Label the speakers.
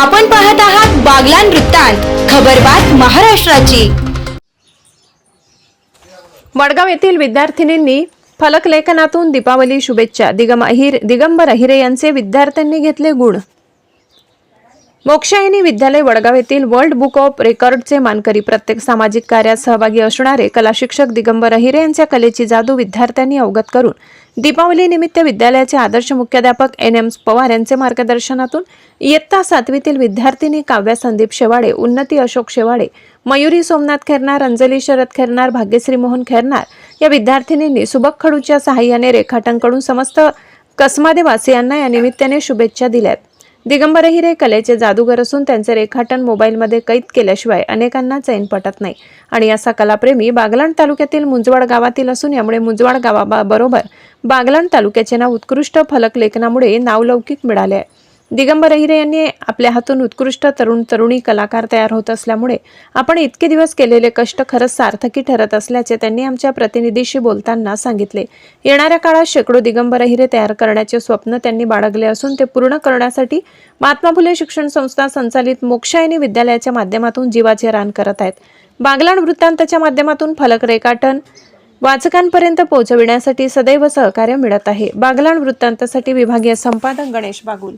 Speaker 1: आपण पाहत आहात बागलान वृत्तांत खबरबात महाराष्ट्राची.
Speaker 2: वडगाव येथील विद्यार्थिनींनी फलकलेखनातून दीपावली शुभेच्छा. दिगम अहिर दिगंबर अहिरे यांचे विद्यार्थ्यांनी घेतले गुण. मोक्षायनी विद्यालय वडगाव येथील वर्ल्ड बुक ऑफ रेकॉर्डचे मानकरी प्रत्येक सामाजिक कार्यात सहभागी असणारे कला शिक्षक दिगंबर अहिरे यांच्या कलेची जादू विद्यार्थ्यांनी अवगत करून दीपावली निमित्त विद्यालयाचे आदर्श मुख्याध्यापक एन एम पवार यांचे मार्गदर्शनातून इयत्ता सातवीतील विद्यार्थिनी काव्या संदीप शेवाडे उन्नती अशोक शेवाडे मयुरी सोमनाथ खेरनार अंजली शरद खेरनार भाग्यश्री मोहन खेरनार या विद्यार्थिनींनी सुबक खडूच्या सहाय्याने रेखाटनकडून समस्त कसमादेवासियांना या निमित्ताने शुभेच्छा दिल्यात. दिगंबर हिरे कलेचे जादूगर असून त्यांचे रेखाटन मोबाईलमध्ये कैद केल्याशिवाय अनेकांना चैन पटत नाही. आणि असा कलाप्रेमी बागलाण तालुक्यातील मुंजवाड गावातील असून यामुळे मुंजवाड गावाबरोबर बागलाण तालुक्याचे नाव उत्कृष्ट फलक लेखनामुळे नावलौकिक मिळाले आहे. दिगंबर अहिरे यांनी आपल्या हातून उत्कृष्ट तरुण तरुणी कलाकार तयार होत असल्यामुळे आपण इतके दिवस केलेले कष्ट खरंच सार्थकी ठरत असल्याचे त्यांनी आमच्या प्रतिनिधीशी बोलताना सांगितले. येणाऱ्या काळात शेकडो दिगंबर अहिरे तयार करण्याचे स्वप्न त्यांनी बाळगले असून ते पूर्ण करण्यासाठी महात्मा फुले शिक्षण संस्था संचालित मोक्षायनी विद्यालयाच्या माध्यमातून जीवाचे रान करत आहेत. बागलाण वृत्तांताच्या माध्यमातून फलक रेखाटन वाचकांपर्यंत पोहोचविण्यासाठी सदैव सहकार्य मिळत आहे. बागलाण वृत्तांतासाठी विभागीय संपादक गणेश बागुल.